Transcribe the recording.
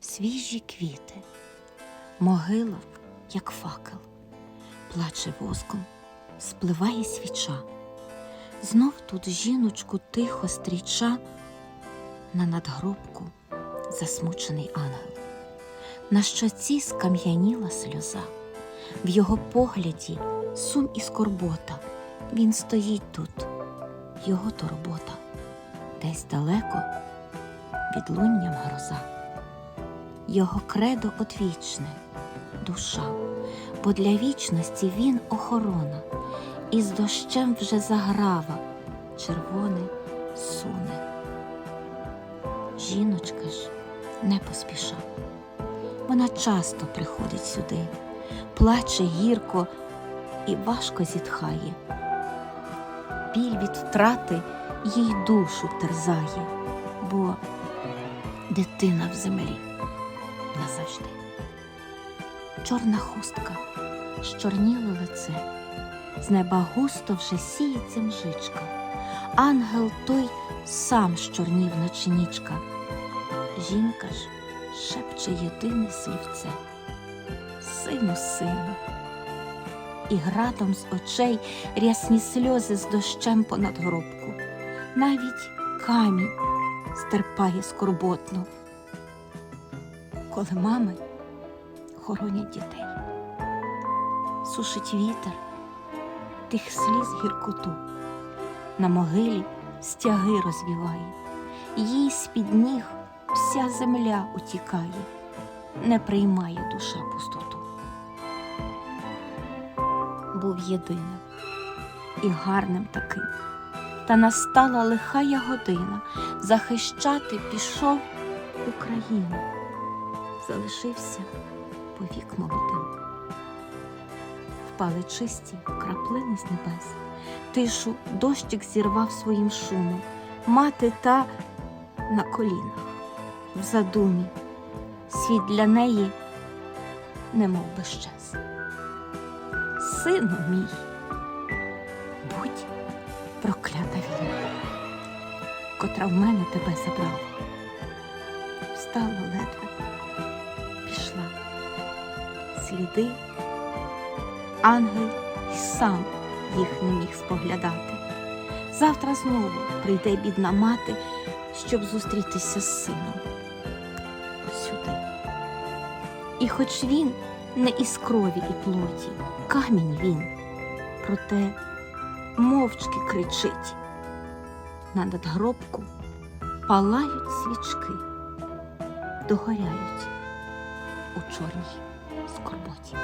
свіжі квіти, могила, як факел, плаче воском, спливає свіча. Знов тут жіночку тихо стріча, на надгробку засмучений ангел. На щоці скам'яніла сльоза, в його погляді сум і скорбота. Він стоїть тут, його то робота, десь далеко відлунням гроза. Його кредо одвічне, душа, бо для вічності він охорона, і з дощем вже заграва червоне суне. Жіночка ж не поспіша. Вона часто приходить сюди, плаче гірко і важко зітхає. Біль від втрати їй душу терзає, бо дитина в землі назавжди. Чорна хустка, щорніло лице, з неба густо вже сіється мжичка. Ангел той сам щорнів, наче нічка. Жінка ж шепче єдине слівце. Сину, сину. І градом з очей рясні сльози з дощем понад гробку. Навіть камінь стерпає скорботно, коли мами хоронять дітей. Сушить вітер тих сліз гіркоту, на могилі стяги розвіває, їй з-під ніг вся земля утікає, не приймає душа пустоту. Був єдиним і гарним таким, та настала лихая година захищати пішов Україну, залишився повік молодим. Впали чисті краплини з небес, тишу дощик зірвав своїм шумом, мати та на колінах, в задумі, світ для неї, немов би щез. Сину мій, будь проклята війна, котра в мене тебе забрала. Встала ледве. Сліди, ангел й сам їх не міг споглядати. Завтра знову прийде бідна мати, щоб зустрітися з сином сюди. І хоч він не із крові і плоті, камінь він, проте мовчки кричить. На надгробку палають свічки, догоряють у чорній скорботі.